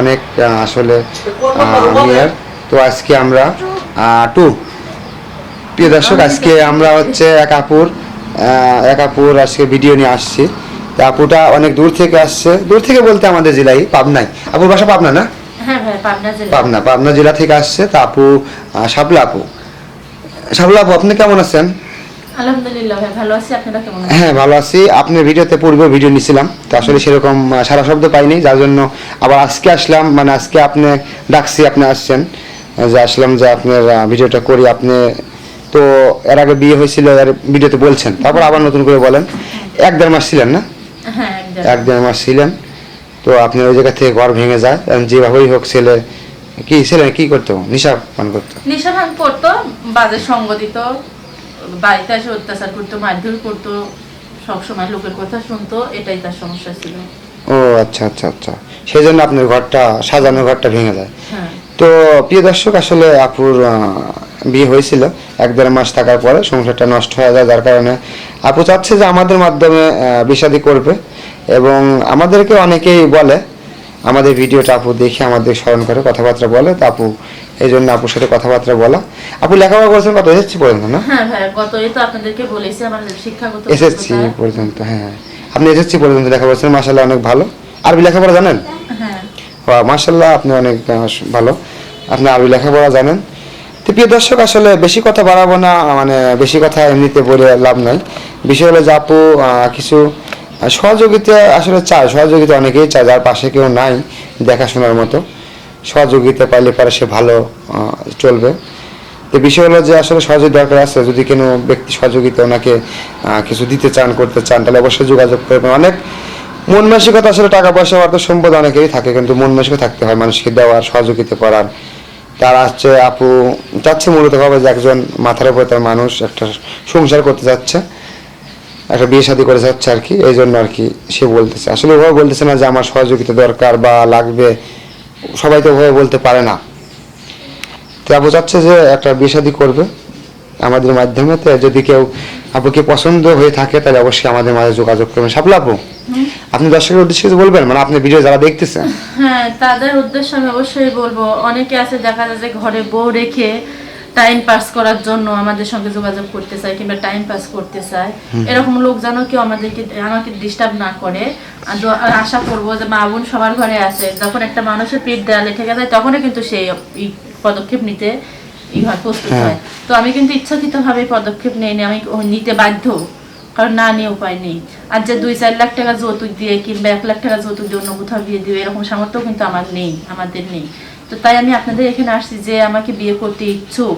অনেক আসলে তো আজকে আমরা টু। প্রিয় দর্শক আজকে আমরা হচ্ছে এক আপুর এক আপুর আজকে ভিডিও নিয়ে আসছি। তো আপুটা অনেক দূর থেকে আসছে। দূর থেকে বলতে আমাদের জেলায় পাবনায়। আপুর বাসা পাবনা না? হ্যাঁ পাবনা পাবনা পাবনা জেলা থেকে আসছে। তা আপু শাপলা আপু। শাপলা আপু আপনি কেমন আছেন? আলহামদুলিল্লাহ ভাই ভালো আছি। আপনারা কেমন হ্যাঁ ভালো আছি। আপনার ভিডিওতে পূর্বে ভিডিও নিছিলাম তো আসলে সেরকম সারা শব্দ পাইনি যার জন্য আবার আজকে আসলাম মানে আজকে আপনি ডাকছি আপনি আসছেন। যে আসলাম যে আপনার ভিডিওটা করি আপনি তো এর আগে বিয়ে হয়েছিল এর ভিডিওতে বলছেন তারপর আবার নতুন করে বলেন। এক দেড় মাস ছিলেন না? হ্যাঁ এক দেড় মাস ছিলেন। তো আপনি ওই জায়গা থেকে ঘর ভেঙে যায় যেভাবেই হোক ছেলে কি ছেলে কি করতো? নিশা পান করতো? নেশা ভাঙ করতো বাজে সঙ্গ দিত বাড়িতে এসে অত্যাচার করতো মারধর করতো সবসময় লোকের কথা শুনতো এটাই তার সমস্যা ছিল। ও আচ্ছা আচ্ছা আচ্ছা। সেই জন্য আপনার ঘরটা সাজানো ঘরটা ভেঙে যায়। হ্যাঁ। তো প্রিয় দর্শক আসলে আপুর বিয়ে হয়েছিল। এক দেড় মাস থাকার পরে সংসারটা নষ্ট হয়ে যায় যার কারণে আপু চাচ্ছে যে আমাদের মাধ্যমে বিষাদি করবে। এবং আমাদেরকে অনেকেই বলে আমাদের ভিডিওটা আপু দেখে আমাদের স্মরণ করে কথাবার্তা বলে। তো আপু এই জন্য আপুর সাথে কথাবার্তা বলা। আপু লেখাপড়া করেছেন কত? এসেছি পর্যন্ত না? হ্যাঁ ভাই গত এই তো আপনাদেরকে বলেছি আমার শিক্ষাগত এসেছি যোগ্যতা। পর্যন্ত হ্যাঁ আপনি এসেছি পর্যন্ত লেখাপড়া করেছেন মাসাল্লাহ অনেক ভালো। আরবি লেখাপড়া জানেন? হ্যাঁ। মার্শাল্লাহ আপনি অনেক ভালো। আপনি আরবি লেখাপড়া জানেন। তো প্রিয় দর্শক আসলে বেশি কথা বাড়াবো না মানে বেশি কথা এমনিতে বলে লাভ নাই। বিষয় হলো যে আপু কিছু সহযোগিতা আসলে চায় সহযোগিতা অনেকেই চায় যার পাশে কেউ নাই দেখাশোনার মতো। সহযোগিতা পাইলে পরে সে ভালো চলবে। তো বিষয় হলো যে আসলে সহযোগিতা দরকার আছে। যদি কোনো ব্যক্তি সহযোগিতা ওনাকে কিছু দিতে চান, করতে চান, তাহলে অবশ্যই যোগাযোগ করবেন। অনেক মন মানসিকতা আসলে টাকা পয়সা অর্থ সম্পদ অনেকেরই থাকে, কিন্তু মন মানসিকতা থাকতে হয় মানুষকে দেওয়ার, সহযোগিতা করার। তারা হচ্ছে আপু চাচ্ছে মূলত ভাবে যে একজন মাথার উপরে তার মানুষ একটা সংসার করতে যাচ্ছে, একটা বিয়ে শাদী করে যাচ্ছে আর কি এই জন্য আর কি সে বলতেছে। আসলে ওভাবে বলতেছে না যে আমার সহযোগিতা দরকার বা লাগবে। সবাই তো ওভাবে বলতে পারে না। তা বোঝাচ্ছে যে একটা বিয়ে করবে আমাদের মাধ্যমে। তো যদি কেউ আপুকে পছন্দ হয়ে থাকে তাহলে অবশ্যই আমাদের মাঝে যোগাযোগ করবেন। সাপলা আপু আপনি দর্শকের উদ্দেশ্যে কিছু বলবেন? মানে আপনি ভিডিও যারা দেখতেছেন। হ্যাঁ তাদের উদ্দেশ্যে আমি অবশ্যই বলব। অনেকে আছে দেখা যায় যে ঘরে বউ রেখে টাইম পাস করার জন্য আমাদের সঙ্গে যোগাযোগ করতে চায় কিংবা টাইম পাস করতে চায়। এরকম লোক যেন কেউ আমাদেরকে আমাকে ডিস্টার্ব না করে। আশা করব যে মা বোন সবার ঘরে আছে। যখন একটা মানুষের পেট দেয়ালে ঠেকে যায় তখনই কিন্তু সেই পদক্ষেপ নিতে প্রস্তুত হ্যাঁ। হয়। তো আমি কিন্তু ইচ্ছাকৃত ভাবে পদক্ষেপ নেই আমি নিতে বাধ্য। কারণ না নিয়ে উপায় নেই। আর যে দুই চার লাখ টাকা যৌতুক দিয়ে কিংবা এক লাখ টাকা যৌতুক দিয়ে অন্য কোথাও বিয়ে দিবে এরকম সামর্থ্য কিন্তু আমার নেই আমাদের নেই। তো তাই আমি আপনাদের এখানে আসছি যে আমাকে বিয়ে করতে ইচ্ছুক।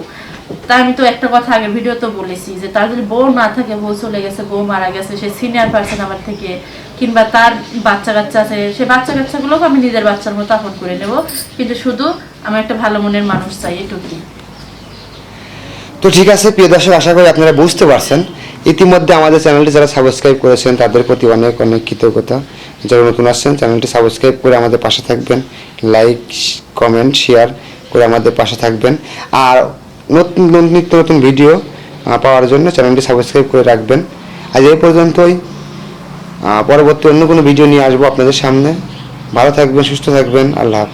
তাই আমি তো একটা কথা আগের ভিডিও তো বলেছি যে তার যদি বউ না থাকে, বউ চলে গেছে, বউ মারা গেছে, সে সিনিয়র পার্সন আমার থেকে, কিংবা তার বাচ্চা কাচ্চা আছে, সে বাচ্চা কাচ্চাগুলোকে আমি নিজের বাচ্চার মতো আপন করে নেব। কিন্তু শুধু আমার একটা ভালো মনের মানুষ চাই, এটুকুই। তো ঠিক আছে, প্রিয় দর্শক, আশা করি আপনারা বুঝতে পারছেন। ইতিমধ্যে আমাদের চ্যানেলটি যারা সাবস্ক্রাইব করেছেন, তাদের প্রতি অনেক অনেক কৃতজ্ঞতা। যারা নতুন আসছেন, চ্যানেলটি সাবস্ক্রাইব করে আমাদের পাশে থাকবেন। লাইক কমেন্ট শেয়ার করে আমাদের পাশে থাকবেন। আর নতুন, নতুন- নিত্য নতুন ভিডিও পাওয়ার জন্য চ্যানেলটি সাবস্ক্রাইব করে রাখবেন। আজ এই পর্যন্তই। পরবর্তী অন্য কোনো ভিডিও নিয়ে আসব আপনাদের সামনে। ভালো থাকবেন, সুস্থ থাকবেন। আল্লাহ হাফেজ।